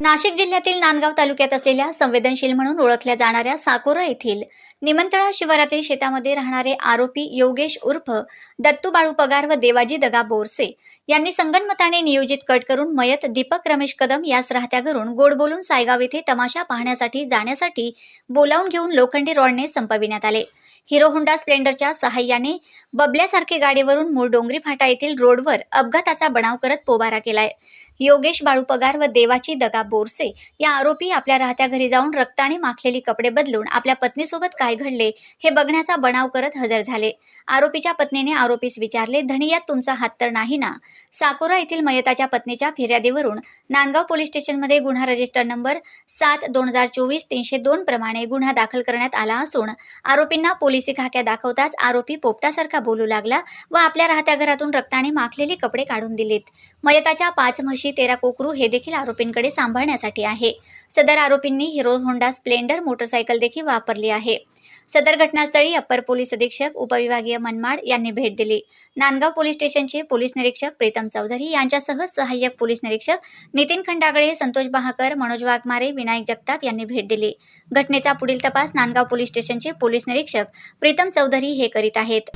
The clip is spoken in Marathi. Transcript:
नाशिक जिल्ह्यातील नांदगाव तालुक्यात असलेल्या संवेदनशील म्हणून ओळखल्या जाणाऱ्या साकोरा येथील निमंतळा शिवारातील शेतामध्ये राहणारे आरोपी योगेश उर्फ दत्तू बाळू पगार व देवाजी दगा बोरसे यांनी संगणमताने नियोजित कट करून मयत दीपक रमेश कदम यास राहत्या घरून गोड बोलून सायगाव येथे तमाशा पाहण्यासाठी जाण्यासाठी बोलावून घेऊन लोखंडी रॉडने संपविण्यात आले. हिरो होंडा स्प्लेंडरच्या सहाय्याने बबल्यासारखे गाडीवरून मूळ डोंगरी फाटा येथील रोडवर अपघाताचा बनाव करत पोबारा केलाय. योगेश बाळू पगार व देवाची दगा बोरसे या आरोपी आपल्या राहत्या घरी जाऊन रक्ताने माखलेली कपडे बदलून आपल्या पत्नीसोबत काय घडले हे बघण्याचा बनाव करत हजर झाले. आरोपीच्या पत्नीने आरोपीस विचारले धनियात तुमचा हात तर नाही ना? साकोरा येथील मयताच्या पत्नीच्या फिर्यादीवरून नांदगाव पोलीस स्टेशनमध्ये गुन्हा रजिस्टर नंबर सात दोन हजार चोवीस तीनशे दोन प्रमाणे गुन्हा दाखल करण्यात आला असून आरोपींना पोलिसी खाक्या दाखवताच आरोपी पोपटासारखा बोलू लागला व आपल्या राहत्या घरातून रक्ताने माखलेली कपडे काढून दिलेत. मयताच्या पाच म्हशी तेरा कोकरू हे देखील आरोपींकडे सांभाळण्यासाठी आहे. सदर आरोपींनी हिरो होंडा स्प्लेंडर मोटरसायकल देखील वापरली आहे. सदर घटनास्थळी अप्पर पोलीस अधीक्षक उपविभागीय मनमाड यांनी भेट दिली. नांदगाव पोलीस स्टेशनचे पोलीस निरीक्षक प्रीतम चौधरी यांच्यासह सहाय्यक पोलीस निरीक्षक नितीन खंडागळे संतोष बहाकर मनोज वाघमारे विनायक जगताप यांनी भेट दिली. घटनेचा पुढील तपास नांदगाव पोलीस स्टेशनचे पोलीस निरीक्षक प्रीतम चौधरी हे करीत आहेत.